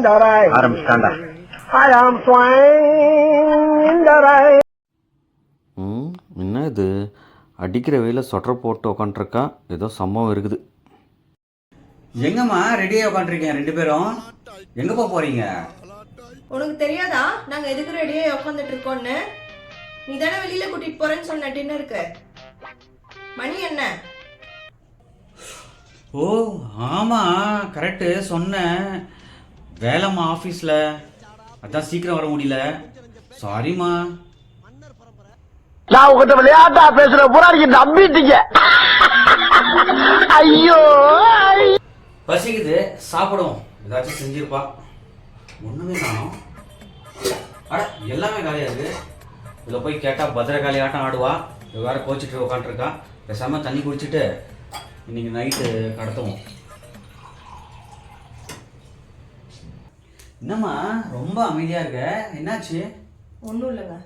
in the rain. ஆரம்பிச்சிட்டாண்டா I am swine in the rain. ம் என்ன இது? அடிக்கிற வெயில சொட்டர் போட்டு உக்காண்ட்ருக்கா ஏதோ சம்பவம் இருக்குது. எங்கம்மா ரெடியா உட்காந்துருக்கீங்க ரெண்டு பேரும்? எங்க போக போறீங்க? உனக்கு தெரியாதா? நாங்க எதுக்கு ரெடியா உட்காந்துட்டு இருக்கோம்னு நீ தானே வெளியில கூட்டிட்டு போறேன்னு சொன்ன டின்னருக்கு. மணி என்ன? ஓ ஆமா கரெக்டு சொன்னேன். வேலைம்மா ஆஃபீஸில் அதான் சீக்கிரம் வர முடியல. சாரிம்மா நான் உங்ககிட்ட விளையாட்டா பேசுற நீங்க நம்பிட்டீங்க ஐயோ. பசிக்குது. சாப்பிடுவோம். ஏதாச்சும் செஞ்சிருப்பா. ஒண்ணுமே காணோம். அட எல்லாமே காலியா இருக்கு. இதில் போய் கேட்டால் பத்திரகாளி ஆட்டம் ஆடுவா. வேற கோச்சிட்டு உட்காந்துருக்கா பேசாம தண்ணி குடிச்சிட்டு இன்னைக்கு நைட்டு கடத்துவோம். என்னம்மா ரொம்ப அமைதியா இருக்க? என்னாச்சு? ஒன்றும் இல்லைங்க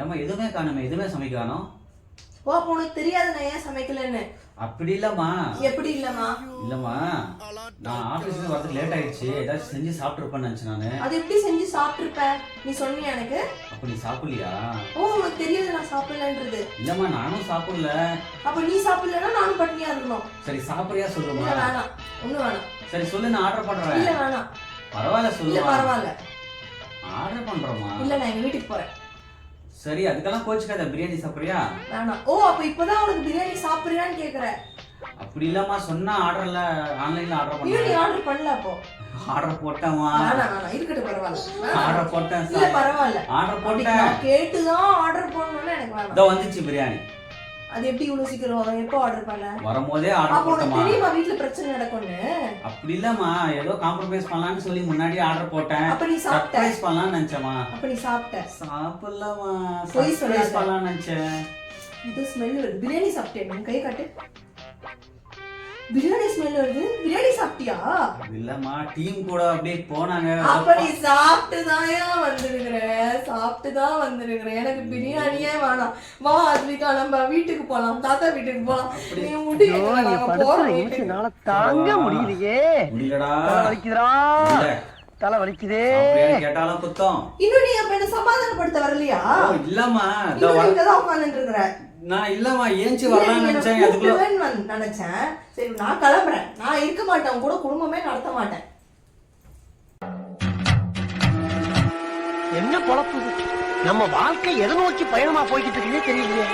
ஏம்மா எதுவுமே காணுமே எதுவுமே சமைக்க காணோம்? ஓ அப்போ உனக்கு தெரியாது நான் ஏன் சமைக்கலன்னு. அப்படி இல்லம்மா. எப்படி இல்லம்மா? இல்லம்மா நான் ஆஃபீஸ்க்கு வரதுக்கு லேட் ஆயிடுச்சு. ஏதாச்சும் செஞ்சு சாப்பிட்ருப்பேன்னு நினச்சேன் நான். அது எப்படி செஞ்சு சாப்பிட்டுருப்ப? நீ சொன்னியா எனக்கு? அப்போ நீ சாப்பிடலையா? ஓ உனக்கு தெரியாது நான் சாப்பிடலன்றது. இல்லம்மா நானும் சாப்பிடல. அப்ப நீ சாப்பிடலன்னா நானும் பட்னியா இருக்கணும். சரி சாப்பிடுறியா இல்ல சொல்லுமா வேணாம். ஒண்ணும் வேணாம். சரி சொல்லு நான் ஆர்டர் இல்ல பண்றேன் வேணாம். பரவாயில்ல இல்ல சொல்லுமா. பரவாயில்ல. ஆர்டர் பண்றோமா? இல்ல நான் எங்க வீட்டுக்கு போறேன். சரி அதுக்கெல்லாம் கோச்சுக்காத பிரியாணி சாப்பிடுறியா? வேணாம். ஓ அப்ப இப்பதான் உனக்கு பிரியாணி சாப்பிடுறியான்னு கேக்குற அப்படி இல்லம்மா சொன்னா ஆர்டர்ல ஆன்லைன்ல ஆர்டர் நீ பண்ணேன் ஆர்டர் பண்ணல அப்போ. ஆர்டர் போட்டேம்மா. வேணாம் வேணாம் இருக்கட்டும் பரவாயில்ல. வேணாம். ஆர்டர் போட்டேன் இல்ல பரவாயில்ல. ஆர்டர் அப்படி போட்டேன். நான் கேட்டுதான் ஆர்டர் பண்ணணும்னு எனக்கு வேணாம். இதோ வந்துச்சு பிரியாணி. அது எப்படி இவ்வளவு சீக்கிரம் வரும்? எப்போ ஆர்டர் பண்ண? வரும்போதே அப்போ ஆர்டர் உனக்கு போட்டோமா தெரியுமா வீட்ல பிரச்சனை நடக்கும்னு? இல்லம்மா ஏதோ காம்ப்ரமைஸ் பண்ணலாம்னு சொல்லி முன்னாடியே ஆர்டர் போட்டேன். அப்ப நீ சாப்பிட்ட? சர்ப்ரைஸ் பண்ணலாம்னு நினைச்சேம்மா. அப்ப நீ சாப்பிட்ட? சாப்பிடலாமா பொய் சர்ப்ரைஸ். பண்ணலாம்னு நினைச்சேன். இது ஸ்மெல் வருது பிரியாணி சாப்பிட்டேன் உன் கை காட்டு. பிரியாணி ஸ்மெல் வருது. பிரியாணி சாப்பிட்டியா? இல்லம்மா டீம் கூட அப்படியே போனாங்க. அப்ப நீ சாப்பிட்டு தான் வந்திருக்கிற. சாப்பிட்டு தான் வந்திருக்கிற. எனக்கு பிரியாணியே வேணாம். வா அத்விகா நம்ம வீட்டுக்கு போலாம். தாத்தா வீட்டுக்கு போலாம். நீ முடியும் தாங்க முடியலையே. முடியலடா. தலை வலிக்குதுடா. இல்ல. தலை வலிக்குதே. கேட்டாலும் குத்தம். இன்னும் நீ அப்ப என்ன சமாதானப்படுத்த வரலையா? இல்லம்மா. உட்கார்ந்துட்டு இருக்கிற. நான் இல்லம்மா ஏஞ்சி வரலாம்னு நினைச்சேன். அதுக்குள்ள நினைச்சேன். சரி நான் கிளம்புறேன். நான் இருக்க மாட்டேன். கூட குடும்பமே நடத்த மாட்டேன். என்ன பொழப்பு? நம்ம வாழ்க்கை எதை நோக்கி பயணமா போய்கிட்டு இருக்குன்னே தெரியலையே.